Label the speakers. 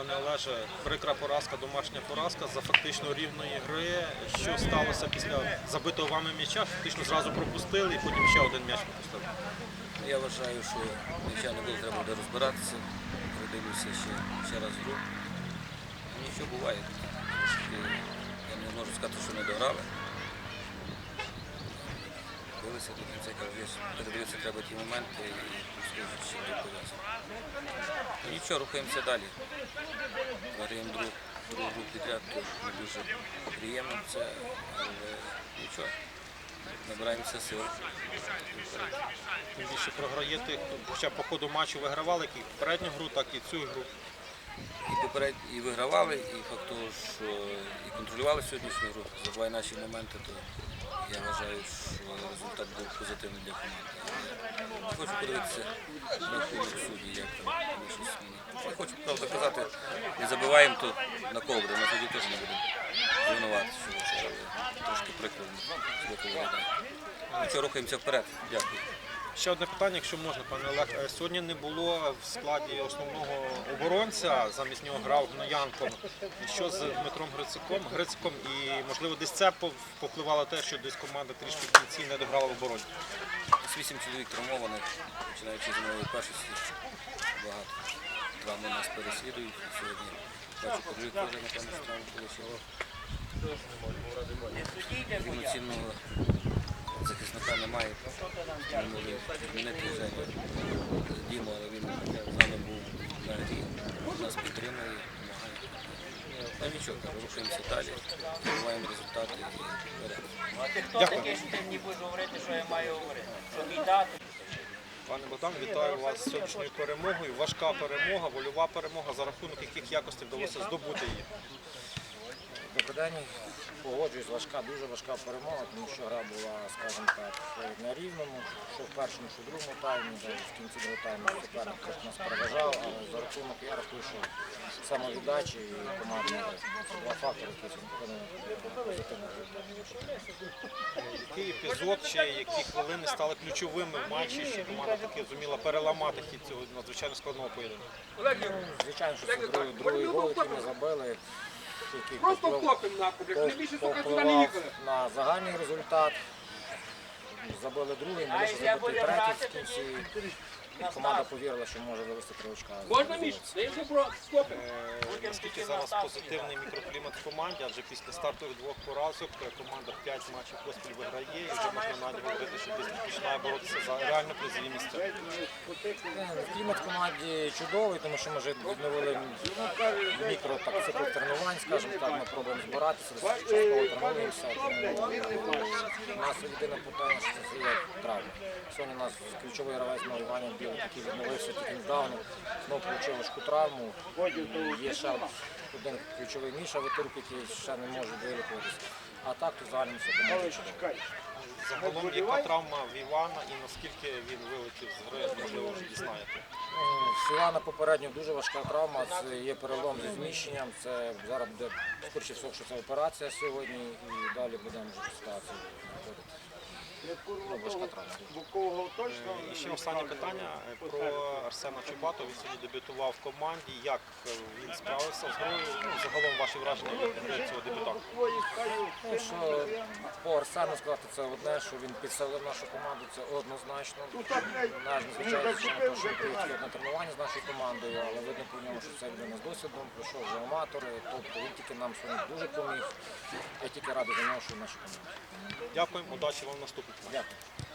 Speaker 1: Пане Олеже, прикра поразка, домашня поразка за фактично рівної гри. Що сталося після забитого вами м'яча? Фактично зразу пропустили і потім ще один м'яч пропустили.
Speaker 2: Я вважаю, що м'яча не було, треба буде розбиратися. Передивлюся ще, ще раз гру. Нічого буває. Я не можу сказати, що не дограли. Дивилися до кінця, «Є, треба ті моменти і тут пов'язано. Ну, Нічого, рухаємося далі. Варіємо другу, другу гру підряд, то не дуже приємно це, але нічого. Набираємося сил.
Speaker 1: Тим більше програєте, хоча по ходу матчу вигравали як і попередню гру, так і цю гру.
Speaker 2: І поперед і вигравали, і факт того, що і контролювали сьогоднішню гру. Забуває наші моменти, то я вважаю, що результат був позитивний для команди. Хочу подивитися на хвилю судді, як там наші зміни. Хочу правда казати, не забиваємо, то на ковдру, на тоді теж не будемо звинувати, що трошки прикладно. Нічого, рухаємося вперед. Дякую.
Speaker 1: Ще одне питання, якщо можна, пане Олег. Е, Сьогодні не було в складі основного оборонця, замість нього грав Гноянко. Що з Дмитром Грициком? Грициком і можливо десь це повпливало те, що десь команда трішки в кінці не дограла в обороні.
Speaker 2: Ось Вісім чоловік травмованих, починаючи з нової першості. Багато травми нас переслідують. Сьогодні бачу, подвиг теж, напевно, що травму отримав. Рівноцінного захисника немає. Ми могли змінити Женю Діму, але він з нами був на грі. Нас підтримує, допомагає. Ну нічого, рухаємося далі, здобуваємо результати і вперед.
Speaker 3: А ти хто такий, що ти мені будеш говорити, що я маю говорити? Що мій дати?
Speaker 1: Пане Богдан, вітаю вас з сьогоднішньою перемогою. Важка перемога, вольова перемога, за рахунок яких якостей вдалося здобути її.
Speaker 4: День. Погоджуюсь, важка, дуже важка перемога, тому що гра була, скажімо так, на рівному, що в першому, що в другому таймі, навіть в кінці другого тайму суперник нас переважав, але за рахунок я рахую, що самовіддачі і командна. Це два фактори, які сьогодні позитивно.
Speaker 1: Який епізод чи які хвилини стали ключовими в матчі, що команда таки зуміла переламати хід цього надзвичайно складного поєдинку?
Speaker 4: Звичайно, що це другий, другий гол, який ми забили, який
Speaker 5: Просто
Speaker 4: поплив-
Speaker 5: втопимо нахуй, блядь, не більше сука сюди не
Speaker 4: повпливав
Speaker 5: їхали.
Speaker 4: на загальний результат. Забили другий, ми лише забити третій в кінці. І команда повірила, що може вивести три очка.
Speaker 5: Можна між? Стопимо.
Speaker 1: Е, Наскільки зараз позитивний мікроклімат в команді, адже після стартових двох поразок е, команда 5 матчів поспіль виграє і вже можна навіть говорити, що десь починає боротися за реально призові місця.
Speaker 4: Е, Клімат в команді чудовий, тому що ми вже відновили мікро так, цикл тренувань, скажімо так, ми пробуємо збиратися, частково тренуємося. Тому нас єдине питання, що це є травма. Сьогодні у нас ключовий гравець на Іваня Біл, який відновився тільки недавно, знову отримав важку травму. Є ще один ключовий Міша Витурк, який ще не може вилікуватися. А так то загальному все чудова.
Speaker 1: Загалом яка травма в Івана і наскільки він вилетів з гри, можливо, вже дізнаєте.
Speaker 4: З Івана попередньо дуже важка травма, це є перелом зі зміщенням. Це зараз буде скоріше всього, що це операція сьогодні, і далі будемо вже ситуацію виходити.
Speaker 1: І ще останнє питання е, про Арсена Чубатова. Він сьогодні дебютував в команді. Як е, він справився з грою? Ну, загалом ваші враження від гри цього дебютанта?
Speaker 4: Ну, що по Арсену сказати це одне, що він підсилив нашу команду, це однозначно. Навіть незвичайно, що на він приїхав на тренування з нашою командою, але видно по ньому, що це людина з досвідом, пройшов вже аматори, тобто він тільки нам сьогодні дуже поміг. Я тільки радий за нього, що в нашій команді.
Speaker 1: Дякуємо, удачі вам в наступному.
Speaker 4: Дякую.